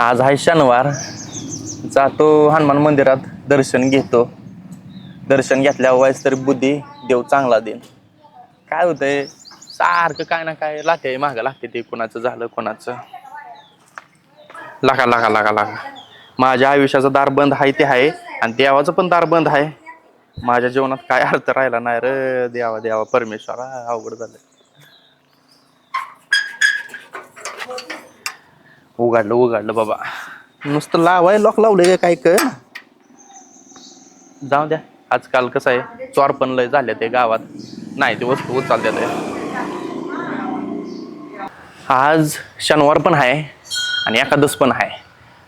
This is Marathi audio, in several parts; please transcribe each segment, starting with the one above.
आज आहे शनिवार. जातो हनुमान मंदिरात दर्शन घेतो. दर्शन घेतल्यावर तरी बुद्धी देव चांगला देईन. काय होतंय? सारखं काय ना काय लागते माग लागते ते कोणाचं झालं कोणाचं. लागा लागा लागा लागा. माझ्या आयुष्याचं दार बंद आहे ते आहे. आणि देवाचं पण दार बंद आहे. माझ्या जीवनात काय अर्थ राहिला नाही रे देवा देवा परमेश्वरा अवघड झालं उघडलं उघडलं बाबा. नुसतं लावाय लॉक लावले का काय कर? जाऊ द्या. आजकाल कसं आहे चोर पण लय झाले ते गावात. नाही ते वस्तू उचलते ते आज शनिवार पण आहे आणि एकादश पण आहे.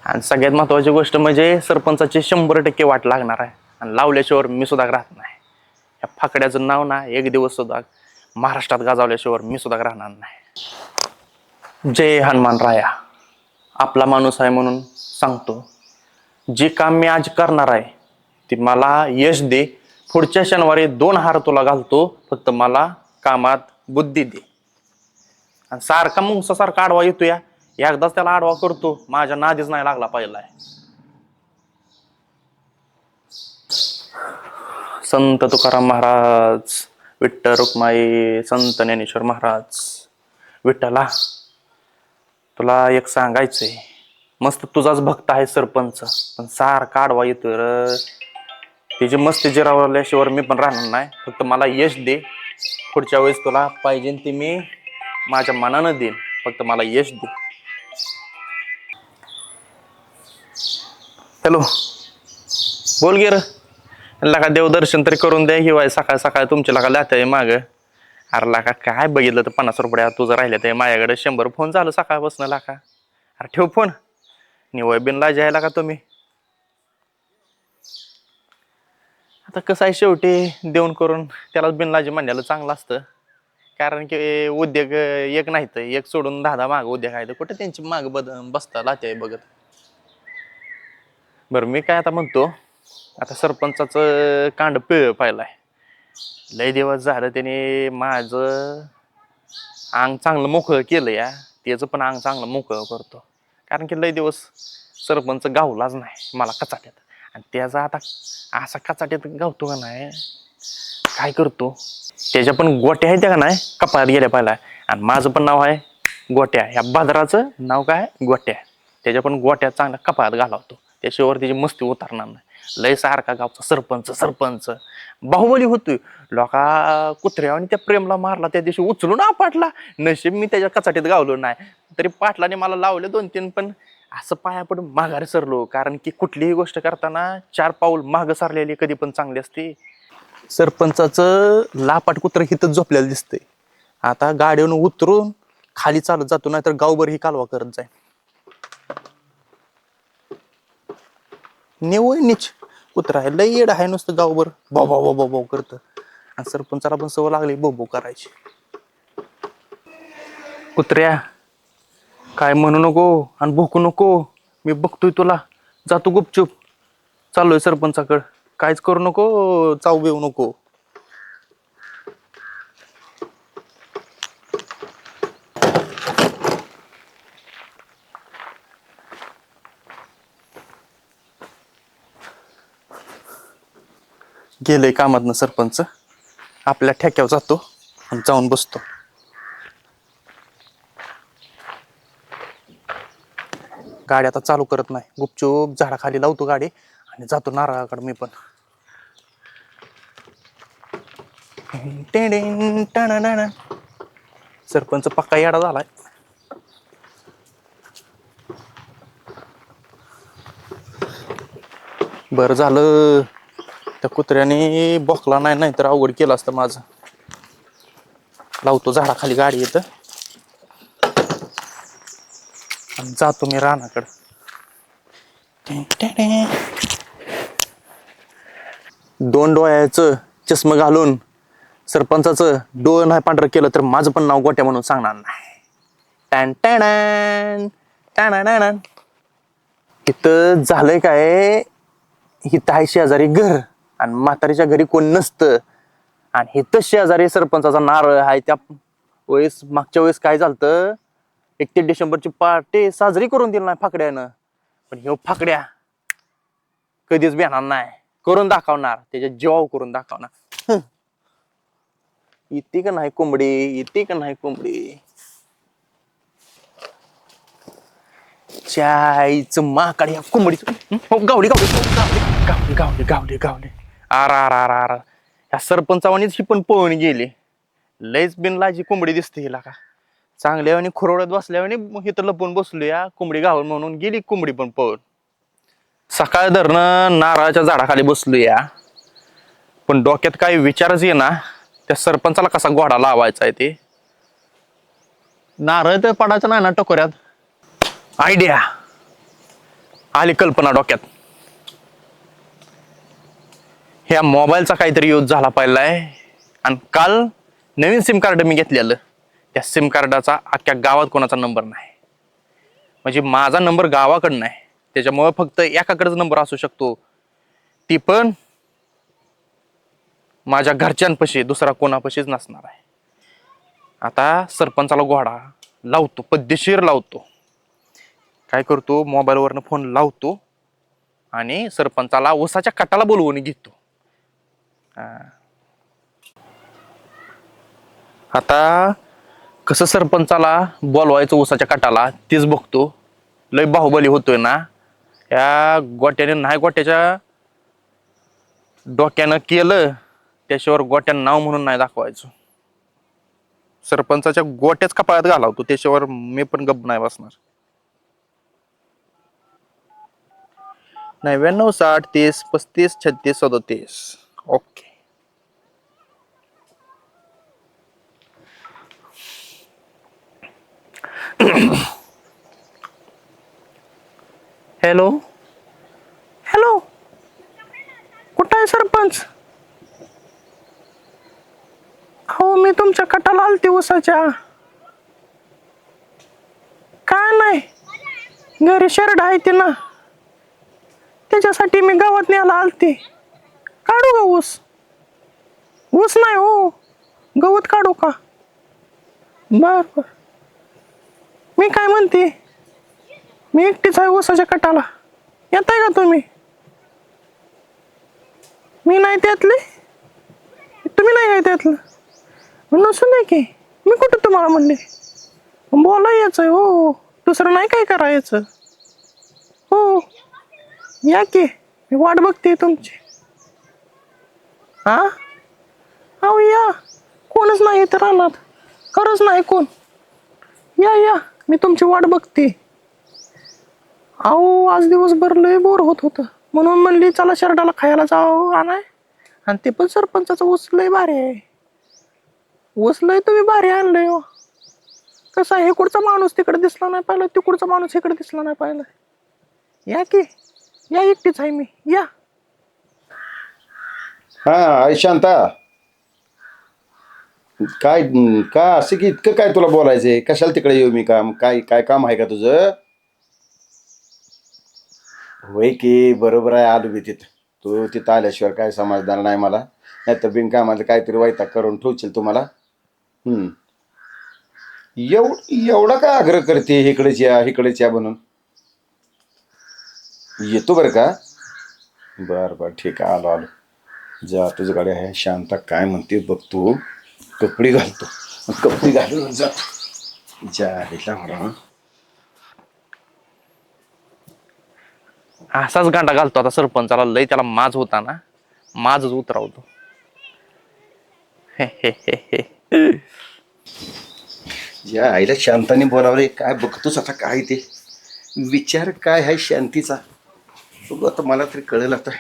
आणि सगळ्यात महत्वाची गोष्ट म्हणजे सरपंचाची शंभर टक्के वाट लागणार आहे. आणि लावल्याशिवाय मी सुद्धा राहत नाही. या फाकड्याचं नाव ना एक दिवस सुद्धा महाराष्ट्रात गाजावल्याशिवाय मी सुद्धा राहणार नाही. जय हनुमान राया. आपला माणूस आहे म्हणून सांगतो. जे काम मी आज करणार आहे ते मला यश दे. पुढच्या शनिवारी दोन हार तुला घालतो फक्त मला कामात बुद्धी दे. आणि सारखा मुंगसासारखा आडवा येतो या एकदाच त्याला आडवा करतो. माझ्या नादीच नाही लागला पहिला संत तुकाराम महाराज विठ्ठल रुक्माई संत ज्ञानेश्वर महाराज विठ्ठला तुला एक सांगायचंय. मस्त तुझाच भक्त आहे सरपंच पण सार काढवा येतोय र. तिची मस्ती जिरावल्याशिवाय मी पण राहणार नाही. फक्त मला यश दे. पुढच्या वेळेस तुला पाहिजे ते मी माझ्या मनानं देईन. फक्त मला यश दे. हॅलो. बोल गे लका देवदर्शन तरी करून द्या हिवाय सकाळ सकाळ तुमच्या लका लात्या माग? अरे लाका काय बघितलं तर पन्नास रुपये तुझं राहिलं तर माझ्याकडे शंभर फोन झालं सकाळपासून लाका. अरे ठेव फोन. निवय बिनला आहे का तुम्ही? आता कसं आहे शेवटी देऊन करून त्याला बिनलाजी म्हणण्याला चांगलं असतं. कारण की उद्योग एक नाही तर एक सोडून दहा दहा माग उद्योग आहे तर कुठे त्यांची माग बद बसता लाते बघत. बरं मी काय आता म्हणतो आता सरपंचाचं कांड पिळ पाहिलाय. लय दिवस झालं त्याने माझं अंग चांगलं मोकळं केलं या. त्याचं पण अंग चांगलं मोकळं करतो. कारण की लय दिवस सरपंच गावलाच नाही मला कचाट्यात. आणि त्याचा आता असा कचाट्यात गावतो का नाही काय करतो? त्याच्या पण गोट्या आहेत त्या का नाही कपाळात गेल्या पाहिला आणि माझं पण नाव आहे गोट्या. ह्या बाजाराचं नाव काय? गोट्या. त्याच्या पण गोट्या चांगल्या कपाळात घालावतो. त्याच्यावर त्याची मस्ती उतरणार नाही. लय सारखा गावचा सरपंच सरपंच. बाहुबली होतोय. लोका कुत्र्या आणि त्या प्रेमला मारला त्या दिवशी उचलून आपटला नशीब मी त्याच्या कचाटीत गावलो नाही. तरी पाटलाने मला लावले दोन तीन पण असं पाया पडून माघारी सरलो. कारण की कुठलीही गोष्ट करताना चार पाऊल माग सारलेली कधी पण चांगली असते. सरपंचाचं लापाट कुत्र हिथं झोपलेलं दिसतंय. आता गाडीवरून उतरून खाली चालत जातो नाही तर गावभर ही कालवा करत जाईल नेवय निच. कुत्रा आहे लय येड आहे नुसतं गावभर. बाबा बाबा भाऊ भाऊ करत. आणि सरपंचाला पण सवय लागली बोबो करायची. कुत्र्या काय म्हणू नको आणि भोकू नको. मी बघतोय तुला. जातो गुपचूप. चाललोय सरपंचाकड. काहीच करू नको चाव बेऊ नको. गेलंय कामातनं सरपंच. आपल्या ठेक्यावर जातो आणि जाऊन बसतो. गाडी आता चालू करत नाही. गुपचूप झाडाखाली लावतो गाडी आणि जातो नारळाकडे मी पण. टेडेन, टाणाणाणा. सरपंच पक्का येडा झालाय. बरं झालं. त्या कुत्र्याने बोकला नाही नाही तर अवघड केलं असतं माझं. लावतो झाडाखाली गाडी येतं आणि जातो मी रानाकडं. दोन डोळ्याचं चष्म घालून सरपंचाचं डोळं नाही पांढरं केलं तर माझं पण नाव गोट्या म्हणून सांगणार नाही. टॅन टॅन टॅन. इथं झालंय काय? इथं आहे शेजारी घर. आणि म्हातारीच्या घरी कोण नसतं. आणि हे तर शेजारी सरपंचाचा नारळ आहे त्या वेळेस मागच्या वेळेस काय झालं एकतीस डिसेंबरची पार्टी साजरी करून दिली नाही फाकड्यानं. पण ह्यो फाकड्या कधीच भेटणार नाही. करून दाखवणार. त्याच्या जीवाव करून दाखवणार. हं. येते का नाही कोंबडी? येते का नाही कोंबडी? चायच माकडे या कोंबडीच. हो? गावडी गावडी गावडी गावडी गावडी गावडी आर आर आर आर. ह्या सरपंचावानीच ही पण पळून गेली. लयच बिनलाजी कोंबडी दिसते हिला का. चांगल्या आणि खुरवड्यात बसल्यावानी इथं लपून बसलो या कोंबडी गावून म्हणून गेली कोंबडी पण पळून. सकाळ धरणं नारळाच्या झाडाखाली बसलो या. पण डोक्यात काही विचारच ये ना त्या सरपंचाला कसा घोडा लावायचा आहे ते. नारळ तर पडायचं नाही ना टकोऱ्यात. आयडिया आली कल्पना डोक्यात. ह्या मोबाईलचा काहीतरी यूज झाला पाहिला आहे आणि काल नवीन सिम कार्ड मी घेतलेलं. त्या सिम कार्डाचा अख्ख्या गावात कोणाचा नंबर नाही. म्हणजे माझा नंबर गावाकडं नाही. त्याच्यामुळे फक्त एकाकडेच नंबर असू शकतो. ती पण माझ्या घरच्यांपाशी दुसरा कोणापाशीच नसणार आहे. आता सरपंचाला घोडा लावतो पद्धतशीर लावतो. काय करतो? मोबाईलवरनं फोन लावतो आणि सरपंचाला ओसाच्या कटाला बोलवून घेतो. आता कसं सरपंचाला बोलवायचं ऊसाच्या काटाला तेच बघतो. लय बाहुबली होतोय ना. या गोट्याने नाही गोट्याच्या डोक्यानं केलं त्याच्यावर गोट्यानं नाव म्हणून नाही दाखवायचं. सरपंचाच्या गोट्याच कपाळात घालावतो त्याच्यावर मी पण गप्प नाही बसणार. नव्याण्णव साठ तीस पस्तीस छत्तीस सदोतीस. ओके. हॅलो? हॅलो? कुठं आहे सरपंच? हो मी तुमच्या कटाला आलते उसाच्या काय नाही. घरी शर्ट आहे ते ना. त्याच्यासाठी मी गावात न्यायला आलते. काढू का ऊस? ऊस नाही हो. गवत काढू का? बर बर. मी काय म्हणते? मी एकटीच आहे ऊसाच्या कटाला. येत आहे का तुम्ही? मी नाही त्यातले? तुम्ही नाही काय त्यातलं? नसून नाही की. मी कुठं तुम्हाला म्हणले? बोला यायचं हो, हो दुसरं नाही काय करायचं? हो, हो या की. मी वाट बघते तुमची. हा? अहो या. कोणच नाही तर राहणार. खरंच नाही कोण. या या. मी तुमची वाट बघते. अहो आज दिवसभर लय बोर होत होतं. म्हणून म्हणली चला शर्टाला खायला जावं आणाय. आणि ते पण सरपंचाचं ऊस लय भारी आहे. ऊस लय तुम्ही भारी आणलंय हो. कसं आहे इकडचा माणूस तिकडे दिसला नाही पाहिलं तिकडचा माणूस इकडे दिसला नाही पाहिलं. या की या एकटीच आहे मी या. हा आई शांता. काय का असं की इतकं काय तुला बोलायचंय कशाला तिकडे येऊ मी काम? काय काय काम आहे का तुझं? होय की बरोबर आहे आलो मी तिथं. तू तिथं आल्याशिवाय काय समजणार नाही मला. नाहीतर बिनकामाला काहीतरी वैताग करून ठेवशील तुम्हाला हम्म. एवढ एवढा काय आग्रह करते इकडेच या इकडेच या म्हणून? येतो बरं का? बरं बरं ठीक आहे आलो आलो. जा तुझं गाडी आहे शांता काय म्हणते बघ तू. कपडे घालतो. कपडे घालून जातो. जा म्हणा असाच गांडा घालतो आता सरपंचाला. लय त्याला माज होता ना. माजच उतरावतो. या आईला शांताने बोलावले काय बघतोस आता काय ते? विचार काय आहे शांतीचा? बघू आता मला तरी कळेल आता.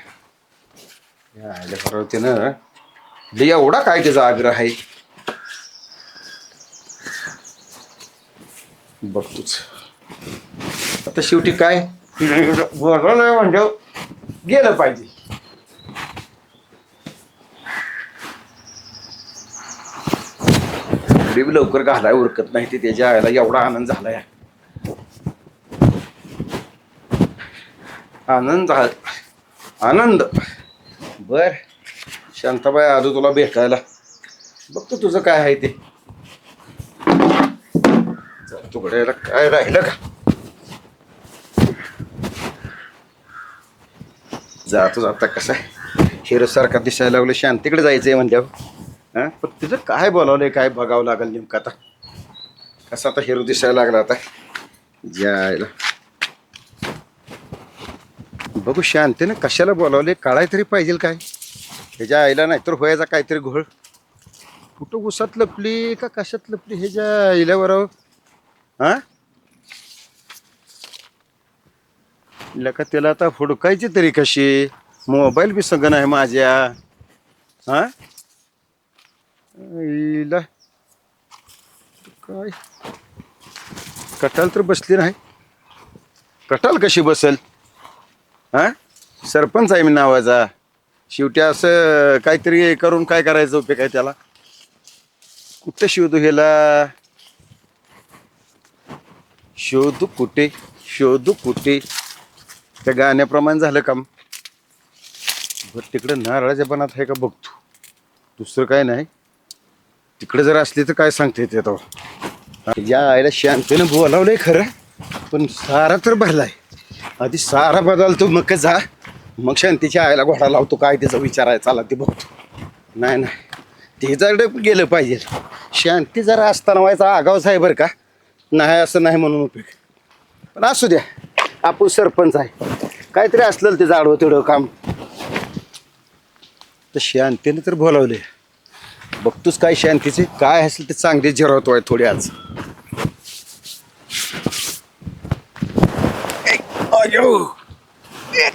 या आईला बरोबर ना लय एवढा काय त्याचा आग्रह आहे? बघतोच आता शेवटी काय? बरं म्हणजे गेलं पाहिजे. बी लवकर घालाय उरकत नाही ते त्याच्या आईला एवढा आनंद झालाय. आनंद आनंद. बर. शांताबाई आलो तुला भेटायला. बघतो तुझं काय आहे ते. तुकडे काय राहिलं का? जातो जाता. कसं आहे? हिरो सारखा दिसायला लागलं शांतीकडे जायचंय म्हणल्यावर. हा? पण तिचं काय बोलावलंय काय बघावं लागेल नेमकं आता? कसं आता हिरो दिसायला लागला आता? जायला. बघू शांतीनं कशाला बोलावले काढाय तरी पाहिजे काय? ह्याच्या आईला नाहीतर व्हायचा काहीतरी घोळ. कुठं उसात लपली का कशात लपली? ह्याच्या आईल्यावर हा? लका त्याला आता हुडकायची तरी कशी? मोबाईल बी सगळं नाही माझ्या. हा? काय? कटाल तर बसली नाही. कटाल कशी बसेल? हा? सरपंच आहे मी नावाचा. शेवटी असं काहीतरी करून काय करायचं उपयोग आहे त्याला? कुठं शिवतो ह्याला? शोधू कुठे? शोधू कुठे? त्या गाण्याप्रमाणे झालं काम. बरं तिकडं नारळाच्या बनात आहे का बघतो दुसरं काय नाही. तिकडे जर असली तर काय सांगते येते तो? या आईला शांतीनं बोलावलंय खरं पण सारा तर भरलाय. आधी सारा बदलतो मग जा. मग शांतीच्या आईला घोडा लावतो काय त्याचा विचार आहे चाला ते बघतो. नाही नाही. ते जर गेलं पाहिजे. शांती जरा असताना व्हायचा आगाव साहेब बरं का? नाही असं नाही म्हणून उपयोग पण असू द्या आपण सरपंच आहे. काहीतरी असलं ते जाडवं तेवढं काम. तर शांतीने तर बोलावले बघतोच काय शांतीचे काय असेल ते चांगले आहे थोडे आज. ए,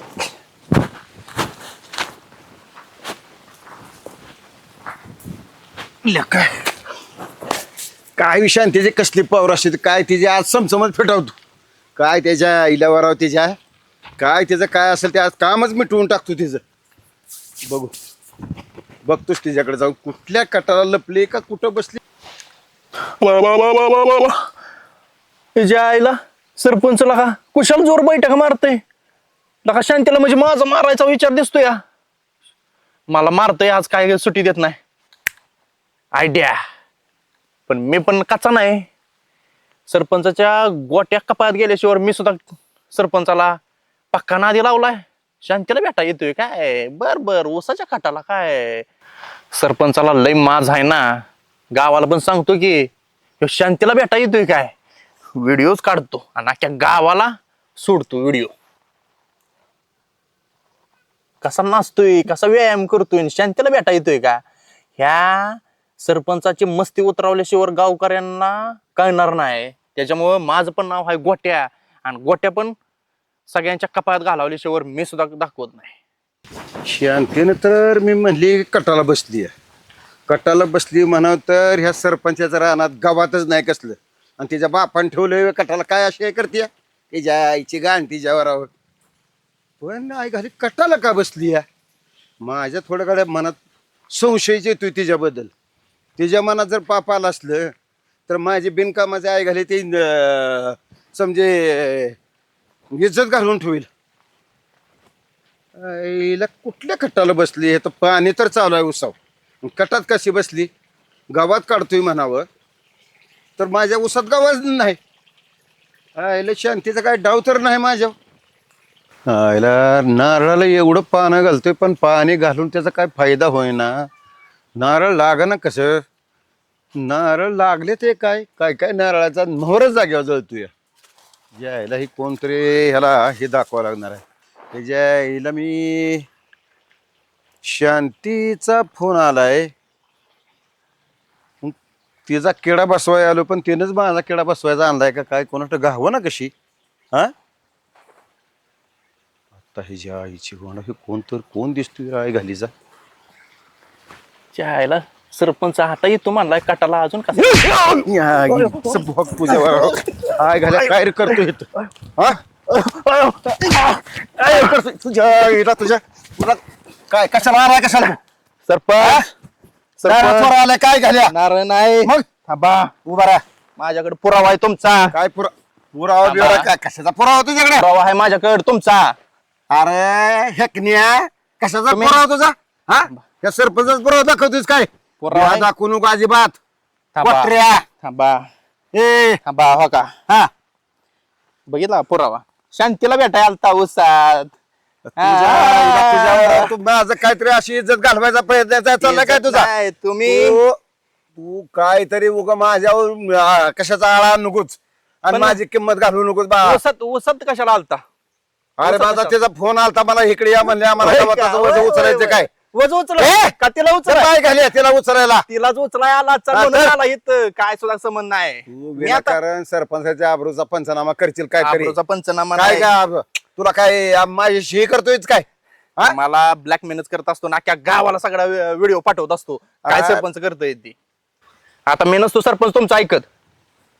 काय काय लेका. काय शांतीचे कसली पावर असते काय तिचे आज समसमत फेटावतो. काय त्याच्या इल्यावराव त्याच्या काय त्याचं काय असेल ते आज कामच मिटवून टाकतो तिचं बघू. बघतोस तिच्याकडे जाऊन कुठल्या कटाला लपली का कुठं बसली. वा वा वा वा वा वा वा. आईला सरपंच लका कुशाल जोर बैठक मारतय. लका शांतीला म्हणजे माझा मारायचा विचार दिसतोय या मला मारतय आज काय सुट्टी देत नाही. आयडिया पण मी पण कचा नाही. सरपंचाच्या गोट्या कपात गेल्याशिवाय मी सुद्धा सरपंचाला पक्का नादी लावलाय. शांतीला भेटा येतोय काय? बर बर ओसाच्या खाटाला काय? सरपंचाला लय माज आहे ना. गावाला पण सांगतो की शांतीला भेटा येतोय काय? व्हिडिओज काढतो आणि अख्ख्या गावाला सोडतो व्हिडिओ. कसा नाचतोय कसा व्यायाम करतोय शांतीला भेटा येतोय का? ह्या सरपंचाची मस्ती उतरवल्याशिवाय गावकऱ्यांना कळणार नाही. त्याच्यामुळं माझं पण नाव आहे गोट्या. आणि गोट्या पण सगळ्यांच्या कपाळात घालावल्याशिवाय मी सुद्धा दाखवत नाही. शांतीनं तर मी म्हणली कटाला बसली कटाला बसली म्हणाव तर ह्या सरपंचाच्या रानात गावातच नाही कसलं. आणि तिच्या बापान ठेवलं कटाला. काय अशी करते तिच्या आईची गाण तिच्यावर पण आई घाली कटाला का बसली या माझ्या थोड्या मनात संशयच येतोय तिच्याबद्दल. तिच्या मनात जर पाप आलं असलं तर माझी बिनकामाचे आई घाली ते अं, समजे इज्जत घालून ठेवील. आईला कुठल्या कट्टाला बसली? हे तर पाणी तर चालू आहे उसाव कटात कशी बसली? गावात काढतोय म्हणावं. तर माझ्या उसात गावात नाही. आईला शांतीचा काय डाव तर नाही माझ्या आईला नारळाला एवढं पानं घालतोय पण पाणी घालून त्याचा काय फायदा होईना. नारळ लागा ना कसं? नारळ लागले ते काय? काय काय नारळाचा मोहरच जागेवर जळतोय. यायला ही कोणतरी ह्याला हे दाखवा लागणार आहे. त्याच्या हिला मी शांतीचा फोन आलाय. मग तिचा किडा बसवाय आलो पण तिनंच माझा किडा बसवायचा आणलाय का काय? कोणाकडे घावं ना कशी? हा? आता ही जी आईची गोणा हे कोण तर कोण दिसतोय आई घालीचा? चायला सरपंच आता येतो म्हणलाय कटाला अजून कसा? या आय घाल्या काय रे करतोय इथं? हा? काय करतोय? तुझ्या तुझ्या. तुला काय कशाला आलाय कशाला? सरपंच. सरपंच. आलाय काय घाल्या? नारळ नाही. मग? थांबा उभा राहा. माझ्याकडे पुरावा आहे तुमचा. काय पुरा पुरावा बिरावा? काय कशाचा पुरावा तुझ्याकडे? पुरावा आहे माझ्याकडे तुमचा. अरे हेकन्या कशाचा तुम्ही- पुरावा तुझा? हा? त्या सरपंचाच पुरावा दाखवतोस काय? पुरावा आहे? दाखवू नको अजिबात. थांबा. पत्र्या थांबा. ए. थांबा हो का? हा. बघितला पुरावा? शांतीला भेटाय आलता उसात तुझ्या- तुझ्यावर तू माझं काहीतरी अशी इज्जत घालवायचा प्रयत्न चा- चाललाय काय तुझा? नाही, तुम्ही तू तू काहीतरी उगा माझ्यावर कशाचा आळा नकोच आणि पण- माझी किंमत घालू नकोस बा. उसात उसात कशाला आलता? अरे माझा? त्याचा फोन आलता मला इकडे या म्हणले आम्हाला होय गावात का? त्याचं वजन होय, होय, उचलायचं होय. काय? वज उचल. ए! का तिला तर उचल काय घाली तिला उचलायला. तिलाच उचलाय आला चल हा, तर. आला इथं. काय सुद्धा संबंध नाही. तू मी आता विनाकारण सरपंचाच्या आबरूचा पंचनामा करशील काहीतरी आबरूचा पंचनामा काय नाही. काय आब- तुला काय आ, माझ्याशी हे करतोयच काय? हा? मला ब्लॅक मेनच करत असतो ना अख्ख्या गावाला सगळा व्हिडिओ पाठवत असतो. काय सरपंच करतोय ती? आता मी नसतो सरपंच तुमचं ऐकत.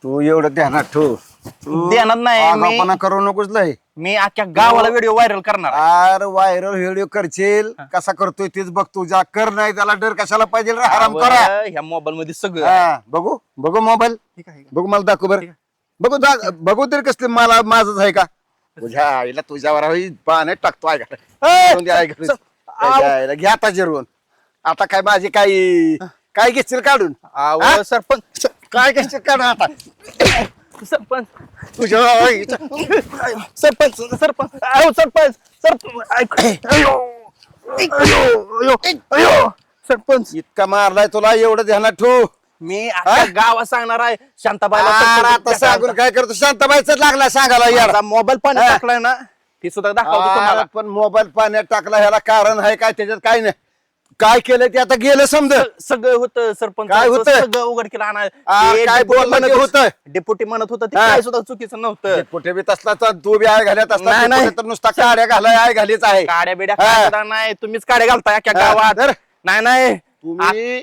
तू एवढं ध्यानात ठेव. ध्यानात नाही, मी- आगाऊपणा करू नकोस लय. मी अख्ख्या गावाला व्हिडिओ व्हायरल करणार अरे व्हायरल व्हिडिओ करशील. कसा करतोय तेच बघ तुझ्या कर नाही त्याला डर कशाला पाहिजे रे? हराम करा. आवं, ह्या मोबाईल मध्ये सगळं. आहे. हा, बघू बघू मोबाईल ठीक आहे, ठीक बघू मला दाखव बर. बघू दा- बघू तरी कसले मला माझच आहे का? तुझ्या आईला तुझ्यावर होई पाण्यात टाकतो आहे का ए, जाऊन दे आहे का? स- त्याच्या आईला घ्या आता जिरवून. आता काय माझी काही काय घेशील काढून. आवं, हा? सरपंच. काय घेशील काढून आता? सरपंच. तुझ्या सरपंच सरपंच. अहो सरपंच सरपंच. ऐक. अयो, अयो, अयो, अयो. सरपंच. इतका मारलाय तुला एवढं ध्यानात ठेव. मी अख्ख्या गावात सांगणार आहे शांताबाईला अरे सरपंच आता सांगून काय करतो? शांताबाईच लागला सांगायला यार. माझा मोबाईल पण हा. टाकलाय ना ती सुद्धा दाखवतो तुम्हाला. पण मोबाईल पाण्यात टाकला ह्याला कारण आहे काय त्याच्यात काय नाही. काय केलं ते आता गेलं समज सगळं होतं सरपंच काय होतं? सगळं आणा आ, ते काय डेप्युटी बोललं ते म्हणत होतं? डेप्युटी म्हणत होतं ते हा. काय सुद्धा चुकीचं नव्हतं कुठे बी तसला तर तू बी आय घालत असता नाही, ते नाही. कुठे तर नुसता काड्या घालाय आय घालीच आहे काड्या बिड्या हा. काय सुद्धा नाही तुम्हीच काड्या घालताय अख्ख्या हा, गावात तर? नाही नाही तुम्ही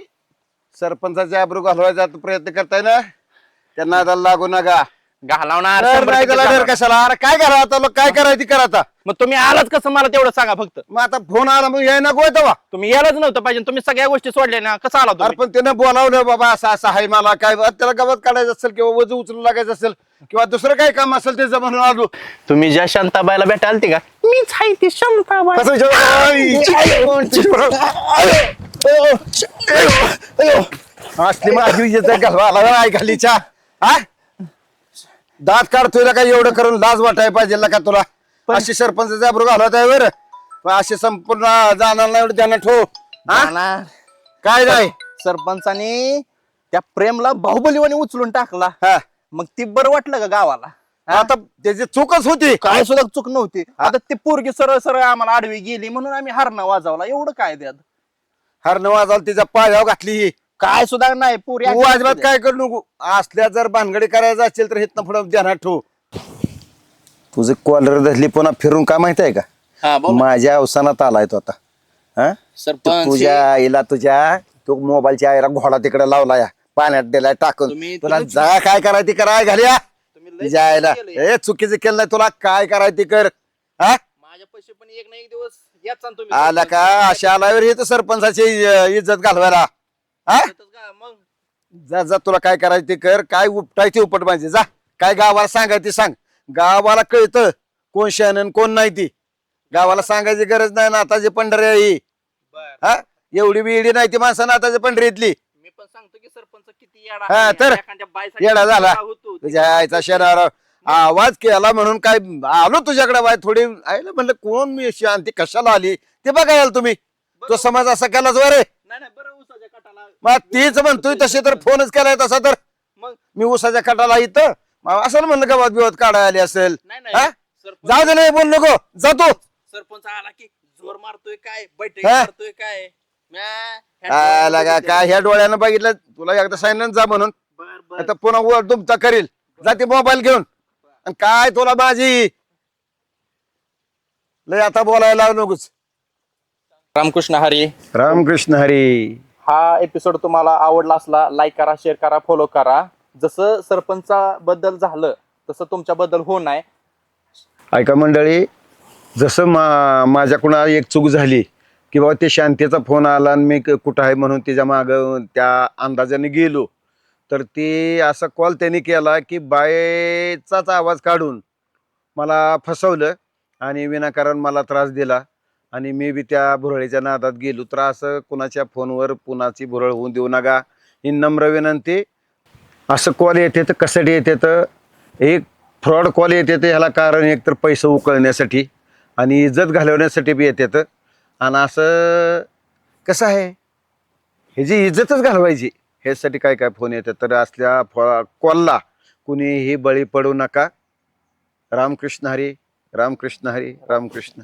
सरपंचाच्या आबरू घालवायचा प्रयत्न करताय ना त्यांना नादाला लागू नका घालवणार डर शंभर नाही टक्के त्याला डर घालवणार. कशाला अरे काय करा आता लोक काय करायची करा आता मग तुम्ही आलाच कसं मला तेवढं सांगा फक्त मग आता फोन आला मग याय नको तेव्हा तुम्ही यायलाच नव्हतं पाहिजे तुम्ही सगळ्या गोष्टी सोडल्या ना कसं आला अरे तुम्ही पण त्यानं बोलावलं बाबा असं असं आहे मला काय त्याला गवत काढायचं असेल किंवा वजू उचलू लागायचं असेल किंवा दुसरं काही काम असेल त्याचं म्हणून आलो तुम्ही ज्या शांताबाईला भेटायला ती का मीच आहे ती शांताबाई कसं विचार- आई, कोणची- असली माझी घालवा आला आई घालीच्या हा दात काढतोय ना काय एवढं करून लाज वाटाय पाहिजे का तुला? अशी सरपंच जाबरू घालवत आहे बर. असे संपूर्ण जाणार नाही एवढं त्यांना ठो हा? जाणार. काय नाही? सरपंचाने त्या प्रेमला बाहुबलीवाने उचलून टाकला. हा. मग ती बरं वाटलं का गावाला? आता त्याची चूकच होती. काय सुद्धा चूक नव्हती. आता ती पोरगी सरळ सरळ आम्हाला आडवी गेली म्हणून आम्ही हरणा वाजवला. एवढं काय त्यात? हर नवाजाल तिच्या पायावर घातली ही. काय सुद्धा नाही पुरी तू अजिबात काय करू नको. असल्या जर भानगडी करायचं असेल तर हिथनं पुढे ध्यानात ठेव. तुझे कॉलर धरली पुन्हा फिरून का माहीत आहे का? माझ्या अवसानात आलाय तो आता. हा? तो तुझ्या आईला तुझ्या तो मोबाईलच्या आईला घोडा तिकडे लावला या. पाण्यात दिलाय टाकून. तुम्ही- तुला तुम्ही- जा काय करायची कराय घाल्या तुम्ही लय तुझ्या आईला. चुकीचं केलंय. ए चुकीचं केलं नाही तुला काय करायची कर हा? माझ्या पैसे पण एक ना एक दिवस याच ना तुम्ही आला का? अशा आल्यावर येतो सरपंचाची अं, इज्जत घालवायला. हा? मग? जा जा तुला काय करायचं ते कर. काय उपटायचे उपट पाहिजे जा. काय गावाला सांगायचे सांग. गावाला कळतं कोण शहाणन कोण नाही ती. गावाला सांगायची गरज नाही ना आताची पंढरी आहे ही बर. हा? एवढी बिडी नाही ती माणसं नाताची पंढरीतली मी पण सांगतो की सरपंच किती येडा हा, आहे. तर एखाद्या बाईसाठी येडा झाला. होतो. तुझ्या आईचा शहरावर आवाज केला म्हणून काय आलो तुझ्याकडे बाय थोडी आईला म्हणलं कोण मी शांती? कशाला आली? ते बघायला तुम्ही. तो समाज असा केलाच बरे नाही नाही बरं उसाच्या कटाला मग तीच म्हणतोय तसे तर फोनच केलाय तसा तर. मग? मी उसाच्या कटाला इथं. मग असं म्हणलं गवत बिवत काढायला आली असेल? नाही हा? नाही सरपंच जाऊ दे नाही बोल नको. जातो सरपंच आला की जोर मारतोय काय? बैठक हा? मारतोय काय? म्या, काय लागा डोळ्यानं काय? ह्या डोळ्यानं बघितलं. तुला एकदा सांगितलं जा म्हणून. बर बर. आता पुन्हा वर दुमता करील. जाते मोबाईल घेऊन. आणि काय तुला माझी लय आता बोलायला लागलो नकोच रामकृष्ण हरी. रामकृष्ण हरी. हा एपिसोड तुम्हाला आवडला असला लाईक करा शेअर करा फॉलो करा. जसं सरपंचाबद्दल झालं तसं तुमच्याबद्दल हो नाही ऐका मंडळी जसं मा माझ्याकडून एक चूक झाली की बाबा ते शांतीचा फोन आला आणि मी क- कुठं आहे म्हणून तिच्या माग त्या अंदाजाने गेलो. तर ती असा कॉल त्यांनी केला की बायचाच आवाज काढून मला फसवलं आणि विनाकारण मला त्रास दिला. आणि मी बी त्या भुरळीच्या नादात गेलो तर असं कुणाच्या फोनवर कुणाची भुरळ होऊन देऊ नका ही नम्र विनंती. असं कॉल येते तर कशासाठी येते तर एक फ्रॉड कॉल येते तर ह्याला कारण एकतर पैसे उकळण्यासाठी आणि इज्जत घालवण्यासाठी बी येते आणि असं कसं आहे? ह्याची इज्जतच घालवायची ह्यासाठी काय काय फोन येतात तर असल्या फॉ कॉलला कुणीही बळी पडू नका. रामकृष्ण हरी रामकृष्ण हरी रामकृष्ण.